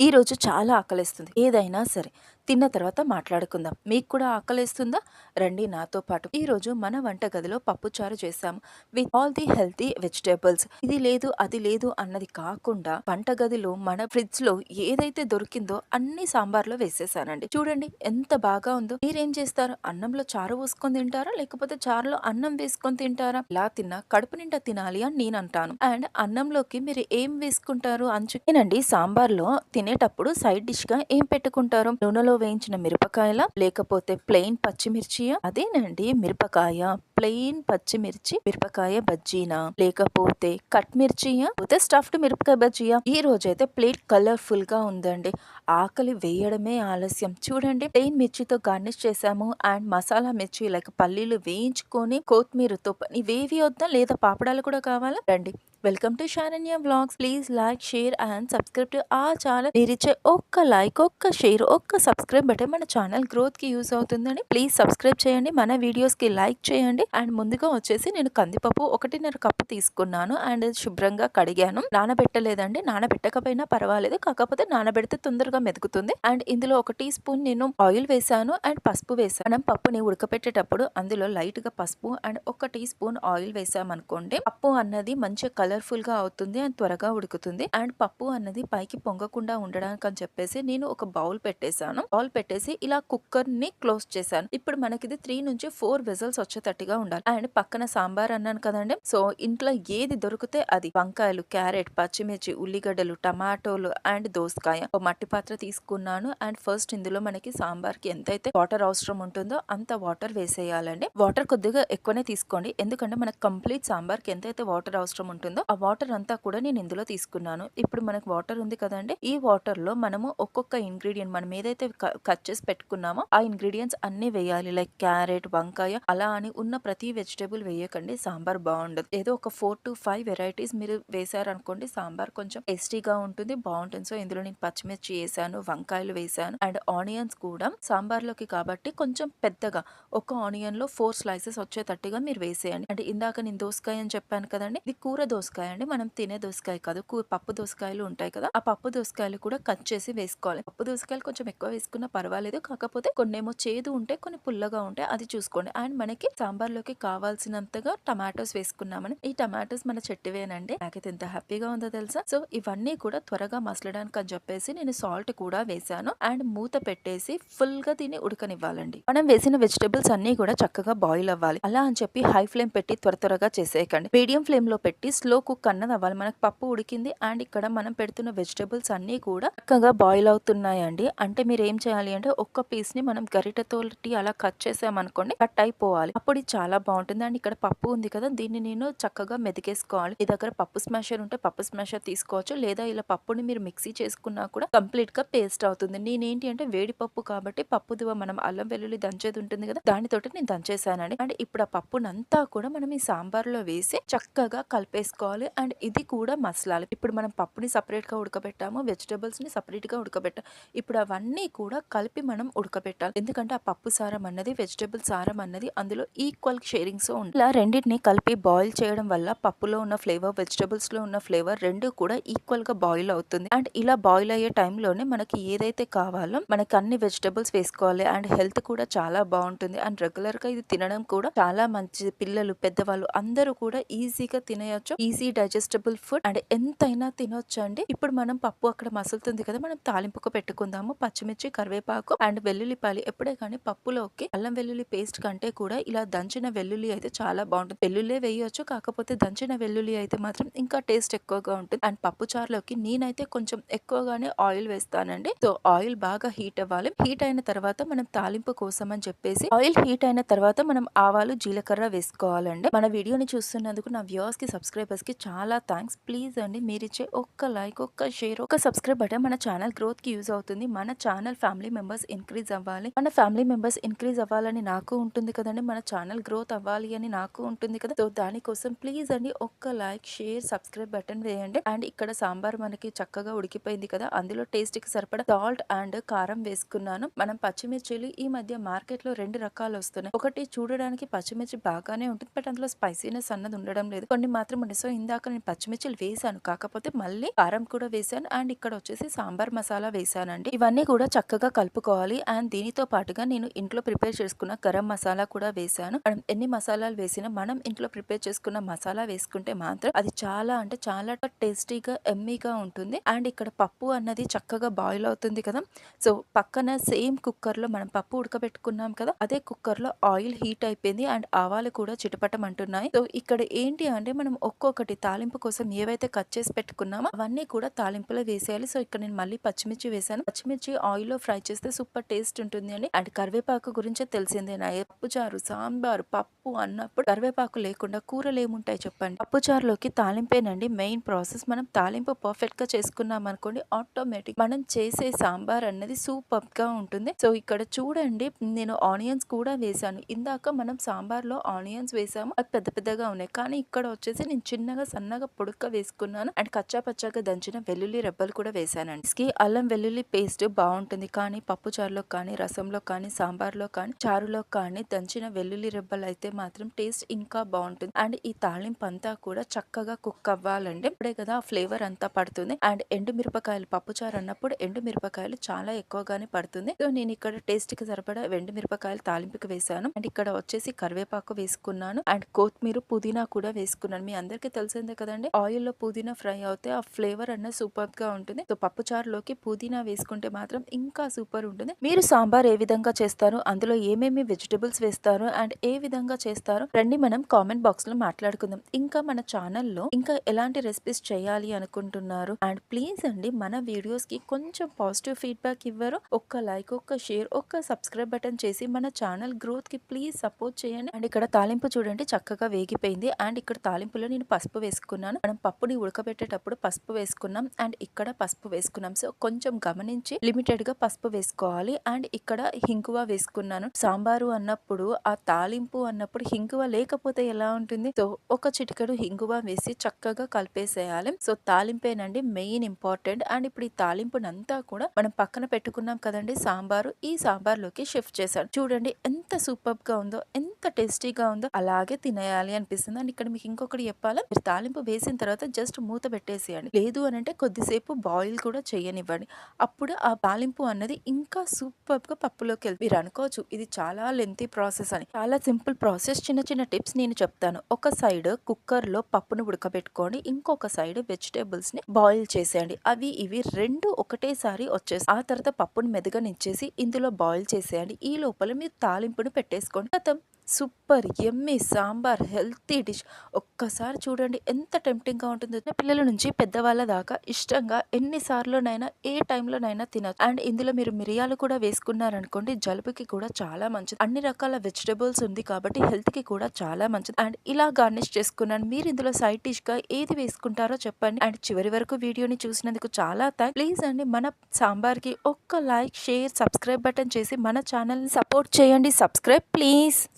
ఈరోజు చాలా ఆకలిస్తుంది. ఏదైనా సరే. తిన్న తర్వాత మాట్లాడుకుందాం. మీకు కూడా ఆకలిస్తుందా? రండి నాతో పాటు. ఈరోజు మన వంటగదిలో పప్పుచారు చేసాము with all the healthy vegetables ఇది లేదు అది లేదు అన్నది కాకుండా వంటగదిలో మన ఫ్రిడ్జ్లో ఏదైతే దొరికిందో అన్ని సాంబార్లో వేసేసానండి. చూడండి ఎంత బాగా ఉందో. మీరేం చేస్తారు? అన్నంలో చారు పోసుకొని తింటారా? లేకపోతే చారులో అన్నం వేసుకొని తింటారా? ఇలా తిన్నా కడుపు నిండా తినాలి అని నేను అంటాను అండ్ అన్నంలోకి మీరు ఏం వేసుకుంటారు? అంచుకేనండి సాంబార్లో తినేటప్పుడు సైడ్ డిష్గా ఏం పెట్టుకుంటారు? నూనెలో వేయించిన మిరపకాయల లేకపోతే ప్లెయిన్ పచ్చిమిర్చియా? అదేనండి మిరపకాయ. ప్లెయిన్ పచ్చిమిర్చి మిరపకాయ బజ్జీనా? లేకపోతే కట్ మిర్చియా? పోతే స్టఫ్డ్ మిరపకాయ బజ్జీయా? ఈ రోజైతే ప్లేట్ కలర్ఫుల్గా ఉందండి. ఆకలి వేయడమే ఆలస్యం. చూడండి ప్లెయిన్ మిర్చితో గార్నిష్ చేసాము అండ్ మసాలా మిర్చి లైక్ పల్లీలు వేయించుకొని కొత్తిమీరతో ఇవేవి వద్దా? లేదా పాపడాలు కూడా కావాలా? రండి. Welcome to Saranya blogs please like share and subscribe to ఆ ఛానల్. మీరిచ్చే ఒక్క లైక్ ఒక్క షేర్ ఒక్క సబ్స్క్రైబ్ బట్టే మన ఛానల్ గ్రోత్కి యూస్ అవుతుందని ప్లీజ్ సబ్స్క్రైబ్ చేయండి. మన వీడియోస్కి లైక్ చేయండి. అండ్ ముందుగా వచ్చేసి నేను కందిపప్పు ఒకటిన్నర కప్పు తీసుకున్నాను. అండ్ శుభ్రంగా కడిగాను. నానబెట్టలేదండి. నానబెట్టకపోయినా పర్వాలేదు. కాకపోతే నానబెడితే తొందరగా మెదుకుతుంది అండ్ ఇందులో ఒక టీ స్పూన్ నేను ఆయిల్ వేసాను అండ్ పసుపు వేసాను మనం పప్పుని ఉడకపెట్టేటప్పుడు అందులో లైట్గా పసుపు అండ్ ఒక టీ స్పూన్ ఆయిల్ వేసామనుకోండి పప్పు అన్నది మంచిగా కలర్ఫుల్గా అవుతుంది అండ్ త్వరగా ఉడుకుతుంది. అండ్ పప్పు అన్నది పైకి పొంగకుండా ఉండడానికి అని చెప్పేసి నేను ఒక బౌల్ పెట్టేశాను. ఆల్ పెట్టేసి ఇలా కుక్కర్ని క్లోజ్ చేశాను. ఇప్పుడు మనకి ఇది త్రీ నుంచి ఫోర్ వెజల్స్ వచ్చేటట్టుగా ఉండాలి. అండ్ పక్కన సాంబార్ అన్నాను కదండి. సో ఇంట్లో ఏది దొరికితే అది వంకాయలు క్యారెట్ పచ్చిమిర్చి ఉల్లిగడ్డలు టమాటోలు అండ్ దోసకాయ. ఒక మట్టి పాత్ర తీసుకున్నాను. అండ్ ఫస్ట్ ఇందులో మనకి సాంబార్కి ఎంతైతే వాటర్ అవసరం ఉంటుందో అంత వాటర్ వేసేయాలండి. వాటర్ కొద్దిగా ఎక్కువనే తీసుకోండి. ఎందుకంటే మనకు కంప్లీట్ సాంబార్కి ఎంతైతే వాటర్ అవసరం ఉంటుందో ఆ వాటర్ అంతా కూడా నేను ఇందులో తీసుకున్నాను. ఇప్పుడు మనకు వాటర్ ఉంది కదండి. ఈ వాటర్లో మనము ఒక్కొక్క ఇంగ్రీడియంట్ మనం ఏదైతే కట్ చేసి పెట్టుకున్నామో ఆ ఇంగ్రీడియంట్స్ అన్ని వేయాలి. లైక్ క్యారెట్ వంకాయ అలా అని ఉన్న ప్రతి వెజిటేబుల్ వేయకండి. సాంబార్ బాగుండదు. ఏదో ఒక ఫోర్ టు ఫైవ్ వెరైటీస్ మీరు వేసారనుకోండి సాంబార్ కొంచెం టేస్టీగా ఉంటుంది బాగుంటుంది. సో ఇందులో నేను పచ్చిమిర్చి వేసాను వంకాయలు వేసాను అండ్ ఆనియన్స్ కూడా సాంబార్లోకి కాబట్టి కొంచెం పెద్దగా ఒక ఆనియన్లో ఫోర్ స్లైసెస్ వచ్చేటట్టుగా మీరు వేసేయండి. అంటే ఇందాక నేను దోసకాయ అని చెప్పాను కదండి ఇది కూర దోసకాయ అండి. మనం తినే దోసకాయ కాదు పప్పు దోసకాయలు ఉంటాయి కదా ఆ పప్పు దోసకాయలు కూడా కట్ చేసి వేసుకోవాలి. పప్పు దోసకాయలు కొంచెం ఎక్కువ వేసుకున్నా పర్వాలేదు. కాకపోతే కొన్నేమో చేదు ఉంటే కొన్ని పుల్లగా ఉంటాయి అది చూసుకోండి. అండ్ మనకి సాంబార్లోకి కావాల్సినంతగా టమాటోస్ వేసుకున్నామని. ఈ టమాటోస్ మన చెట్టువేనండి. నాకైతే ఎంత హ్యాపీగా ఉందో తెలుసా? సో ఇవన్నీ కూడా త్వరగా మసలడానికి అని చెప్పేసి నేను సాల్ట్ కూడా వేసాను. అండ్ మూత పెట్టేసి ఫుల్గా దీన్ని ఉడకనివ్వాలండి. మనం వేసిన వెజిటబుల్స్ అన్ని కూడా చక్కగా బాయిల్ అవ్వాలి. అలా అని చెప్పి హై ఫ్లేమ్ పెట్టి త్వర త్వరగా చేసేయకండి. మీడియం ఫ్లేమ్లో పెట్టి స్లో కుక్ అన్నది అవ్వాలి. మనకు పప్పు ఉడికింది. అండ్ ఇక్కడ మనం పెడుతున్న వెజిటబుల్స్ అన్ని కూడా చక్కగా బాయిల్ అవుతున్నాయండి. అంటే మీరు ఏం చేయాలి అంటే ఒక్క పీస్ని మనం గరిటతోటి అలా కట్ చేసామనుకోండి కట్ అయిపోవాలి. అప్పుడు ఇది చాలా బాగుంటుంది. అండ్ ఇక్కడ పప్పు ఉంది కదా దీన్ని నేను చక్కగా మెదికేసుకోవాలి. మీ దగ్గర పప్పు స్మాషర్ ఉంటే పప్పు స్మాషర్ తీసుకోవచ్చు. లేదా ఇలా పప్పుని మీరు మిక్సీ చేసుకున్నా కూడా కంప్లీట్గా పేస్ట్ అవుతుంది. నేనేంటి అంటే వేడి పప్పు కాబట్టి పప్పు దివ మనం అల్లం వెల్లుల్లి దంచేది ఉంటుంది కదా దానితోటి నేను దంచేసానండి. అండ్ ఇప్పుడు ఆ పప్పునంతా కూడా మనం ఈ సాంబార్లో వేసి చక్కగా కలిపేసుకోవాలి. అండ్ ఇది కూడా మసలాలి. ఇప్పుడు మనం పప్పుని సపరేట్గా ఉడకబెట్టాము వెజిటబుల్స్ని సపరేట్గా ఉడకబెట్టాము. ఇప్పుడు అవన్నీ కూడా కూడా కలిపి మనం ఉడకబెట్టాలి. ఎందుకంటే ఆ పప్పు సారం అన్నది వెజిటబుల్ సారం అన్నది అందులో ఈక్వల్ షేరింగ్స్ ఉంటాయి ఇలా రెండింటిని కలిపి బాయిల్ చేయడం వల్ల పప్పులో ఉన్న ఫ్లేవర్ వెజిటబుల్స్లో ఉన్న ఫ్లేవర్ రెండు కూడా ఈక్వల్గా బాయిల్ అవుతుంది. అండ్ ఇలా బాయిల్ అయ్యే టైంలోనే మనకి ఏదైతే కావాలో మనకి అన్ని వెజిటబుల్స్ వేసుకోవాలి. అండ్ హెల్త్ కూడా చాలా బాగుంటుంది. అండ్ రెగ్యులర్గా ఇది తినడం కూడా చాలా మంచిది పిల్లలు పెద్దవాళ్ళు అందరూ కూడా ఈజీగా తినేయొచ్చు. ఈజీ డైజెస్టబుల్ ఫుడ్ అండ్ ఎంతైనా తినొచ్చు అండి ఇప్పుడు మనం పప్పు అక్కడ మసులుతుంది కదా మనం తాలింపుకు పెట్టుకుందాము పచ్చిమిర్చి కరివేపాకు అండ్ వెల్లుల్లిపాయలు ఎప్పుడే కానీ పప్పులోకి అల్లం వెల్లుల్లి పేస్ట్ కంటే కూడా ఇలా దంచిన వెల్లుల్లి అయితే చాలా బాగుంటుంది. వెల్లుల్లి వేయొచ్చు కాకపోతే దంచిన వెల్లుల్లి అయితే మాత్రం ఇంకా టేస్ట్ ఎక్కువగా ఉంటుంది. అండ్ పప్పు చారులోకి నేనైతే కొంచెం ఎక్కువగానే ఆయిల్ వేస్తానండి. సో ఆయిల్ బాగా హీట్ అవ్వాలి. హీట్ అయిన తర్వాత మనం తాలింపు కోసం అని చెప్పేసి ఆయిల్ హీట్ అయిన తర్వాత మనం ఆవాలు జీలకర్ర వేసుకోవాలండి. మన వీడియోని చూస్తున్నందుకు నా వ్యూవర్స్కి సబ్స్క్రైబర్స్కి చాలా థ్యాంక్స్. ప్లీజ్ అండి మీరు ఇచ్చే ఒక్క లైక్ ఒక్క షేర్ ఒక్క సబ్స్క్రైబ్ బటన్ మన ఛానల్ గ్రోత్కి యూజ్ అవుతుంది. మన ఛానల్ ఫ్యామిలీ మెంబర్స్ ఇంక్రీజ్ అవ్వాలి. మన ఫ్యామిలీ మెంబర్స్ ఇంక్రీజ్ అవ్వాలని నాకు ఉంటుంది కదండి. మన ఛానల్ గ్రోత్ అవ్వాలి అని నాకు ఉంటుంది కదా. సో దానికోసం ప్లీజ్ అండి ఒక్క లైక్ షేర్ సబ్స్క్రైబ్ బటన్ వేయండి. అండ్ ఇక్కడ సాంబార్ మనకి చక్కగా ఉడికిపోయింది కదా. అందులో టేస్ట్కి సరిపడా సాల్ట్ అండ్ కారం వేసుకున్నాను. మనం పచ్చిమిర్చిలు ఈ మధ్య మార్కెట్లో రెండు రకాలు వస్తున్నాయి. ఒకటి చూడడానికి పచ్చిమిర్చి బాగానే ఉంటుంది. బట్ అందులో స్పైసీనెస్ అన్నది ఉండడం లేదు. కొన్ని మాత్రం ఉండే. సో ఇందాక నేను పచ్చిమిర్చిలు వేసాను కాకపోతే మళ్ళీ కారం కూడా వేసాను అండ్ ఇక్కడ వచ్చేసి సాంబార్ మసాలా వేసానండి ఇవన్నీ కూడా చక్కగా చక్కగా కలుపుకోవాలి. అండ్ దీనితో పాటుగా నేను ఇంట్లో ప్రిపేర్ చేసుకున్న గరం మసాలా కూడా వేసాను మనం ఎన్ని మసాలాలు వేసినా మనం ఇంట్లో ప్రిపేర్ చేసుకున్న మసాలా వేసుకుంటే మాత్రం అది చాలా అంటే చాలా టేస్టీగా ఎమ్మీగా ఉంటుంది. అండ్ ఇక్కడ పప్పు అన్నది చక్కగా బాయిల్ అవుతుంది కదా. సో పక్కన సేమ్ కుక్కర్లో మనం పప్పు ఉడకబెట్టుకున్నాం కదా. అదే కుక్కర్లో ఆయిల్ హీట్ అయిపోయింది. అండ్ ఆవాలు కూడా చిటపటం అంటున్నాయి సో ఇక్కడ ఏంటి అంటే మనం ఒక్కొక్కటి తాలింపు కోసం ఏవైతే కట్ చేసి పెట్టుకున్నామో అవన్నీ కూడా తాలింపులో వేసేయాలి. సో ఇక్కడ నేను మళ్ళీ పచ్చిమిర్చి వేసాను పచ్చిమిర్చి ఆయిల్లో ఫ్రై చేస్తే సూపర్ టేస్ట్ ఉంటుంది అండి అండ్ కరివేపాకు గురించే తెలిసిందే నా పప్పు చారు సాంబార్ పప్పు అన్నప్పుడు కరివేపాకు లేకుండా కూరలు ఏముంటాయి చెప్పండి? పప్పుచారులోకి తాలింపేనండి. మెయిన్ ప్రాసెస్ మనం తాలింపు పర్ఫెక్ట్గా చేసుకున్నాం అనుకోండి ఆటోమేటిక్ మనం చేసే సాంబార్ అన్నది సూపర్గా ఉంటుంది. సో ఇక్కడ చూడండి నేను ఆనియన్స్ కూడా వేసాను ఇందాక మనం సాంబార్లో ఆనియన్స్ వేసాము. అది పెద్ద పెద్దగా ఉన్నాయి. కానీ ఇక్కడ వచ్చేసి నేను చిన్నగా సన్నగా పొడుక్క వేసుకున్నాను. అండ్ కచ్చా పచ్చాగా దంచిన వెల్లుల్లి రెబ్బలు కూడా వేసానండి కి అల్లం వెల్లుల్లి పేస్ట్ బాగుంటుంది కానీ పప్పు చారులో కానీ రసంలో కానీ సాంబార్లో కానీ చారులో కానీ దంచిన వెల్లుల్లి రెబ్బలు అయితే మాత్రం టేస్ట్ ఇంకా బాగుంటుంది. అండ్ ఈ తాళింపు అంతా కూడా చక్కగా కుక్ అవ్వాలండి. ఇప్పుడే కదా ఆ ఫ్లేవర్ అంతా పడుతుంది. అండ్ ఎండు మిరపకాయలు పప్పు చారు అన్నప్పుడు ఎండు మిరపకాయలు చాలా ఎక్కువగానే పడుతుంది. సో నేను ఇక్కడ టేస్ట్కి సరిపడా ఎండు మిరపకాయలు తాలింపుకి వేసాను. అండ్ ఇక్కడ వచ్చేసి కరివేపాకు వేసుకున్నాను. అండ్ కొత్తిమీర పుదీనా కూడా వేసుకున్నాను. మీ అందరికీ తెలిసిందే కదండి. ఆయిల్లో పుదీనా ఫ్రై అవుతే ఆ ఫ్లేవర్ అన్న సూపర్గా ఉంటుంది. సో పప్పు చారులోకి పుదీనా వేసుకుంటే మాత్రం ఇంకా సూపర్ ఉంటుంది. మీరు సాంబార్ ఏ విధంగా చేస్తారు అందులో ఏమేమి వెజిటబుల్స్ వేస్తారు అండ్ ఏ విధంగా చేస్తారు రండి మనం కామెంట్ బాక్స్లో మాట్లాడుకుందాం. ఇంకా మన ఛానల్లో ఇంకా ఎలాంటి రెసిపీస్ చేయాలి అనుకుంటున్నారు అండ్ ప్లీజ్ అండి మన వీడియోస్కి కొంచెం పాజిటివ్ ఫీడ్బ్యాక్ ఇవ్వరు. ఒక్క లైక్ ఒక్క షేర్ ఒక్క సబ్స్క్రైబ్ బటన్ చేసి మన ఛానల్ గ్రోత్కి ప్లీజ్ సపోర్ట్ చేయండి. అండ్ ఇక్కడ తాలింపు చూడండి చక్కగా వేగిపోయింది. అండ్ ఇక్కడ తాలింపులో నేను పసుపు వేసుకున్నాను. మనం పప్పుని ఉడకబెట్టేటప్పుడు పసుపు వేసుకున్నాం. అండ్ ఇక్కడ పసుపు వేసుకున్నాం. సో కొంచెం గమనించి లిమిటెడ్గా పసుపు వేసుకోవాలి. అండ్ ఇక్కడ హింగువ వేసుకున్నాను. సాంబారు అన్నప్పుడు ఆ తాలింపు అన్నప్పుడు హింగువ లేకపోతే ఎలా ఉంటుంది? సో ఒక చిటికెడు హింగువ వేసి చక్కగా కలిపేసేయాలి. సో తాలింపేనండి మెయిన్ ఇంపార్టెంట్. అండ్ ఇప్పుడు ఈ తాలింపునంతా కూడా మనం పక్కన పెట్టుకున్నాం కదండి సాంబారు. ఈ సాంబార్లోకి షిఫ్ట్ చేశాను. చూడండి ఎంత సూపర్గా ఉందో ఎంత టేస్టీగా ఉందో అలాగే తినేయాలి అనిపిస్తుంది. అండ్ ఇక్కడ మీకు ఇంకొకటి చెప్పాలా మీరు తాలింపు వేసిన తర్వాత జస్ట్ మూత పెట్టేసేయండి. లేదు అని అంటే కొద్దిసేపు బాయిల్ కూడా చేయనివ్వండి. అప్పుడు ఆ తాలింపు అన్నది ఇంకా సూపర్గా పప్పులోకి వెళ్తుంది మీరు అనుకోవచ్చు ఇది చాలా లెంతీ ప్రాసెస్ అని. చాలా సింపుల్ ప్రాసెస్ చిన్న చిన్న టిప్స్ నేను చెప్తాను. ఒక సైడ్ కుక్కర్లో పప్పును ఉడకబెట్టుకోండి. ఇంకొక సైడ్ వెజిటేబుల్స్ని బాయిల్ చేసేయండి. అవి ఇవి రెండు ఒకటేసారి వచ్చేసి ఆ తర్వాత పప్పును మెదగనిచ్చేసి ఇందులో బాయిల్ చేసేయండి. ఈ లోపల మీరు తాలింపు తాలింపును పెట్టేసుకోండి. గతం సూపర్ ఎమ్మి సాంబార్ హెల్తీ డిష్. ఒక్కసారి చూడండి ఎంత టెంప్టింగ్గా ఉంటుందో. పిల్లల నుంచి పెద్దవాళ్ళ దాకా ఇష్టంగా ఎన్నిసార్లునైనా ఏ టైంలోనైనా తినచ్చు. అండ్ ఇందులో మీరు మిరియాలు కూడా వేసుకున్నారనుకోండి జలుబుకి కూడా చాలా మంచిది. అన్ని రకాల వెజిటబుల్స్ ఉంది కాబట్టి హెల్త్కి కూడా చాలా మంచిది. అండ్ ఇలా గార్నిష్ చేసుకున్నాను. మీరు ఇందులో సైడ్ డిష్గా ఏది వేసుకుంటారో చెప్పండి. అండ్ చివరి వరకు వీడియోని చూసినందుకు చాలా థ్యాంక్ ప్లీజ్ అండి మన సాంబార్కి ఒక్క లైక్ షేర్ సబ్స్క్రైబ్ బటన్ చేసి మన ఛానల్ని సపోర్ట్ చేయండి. Subscribe please.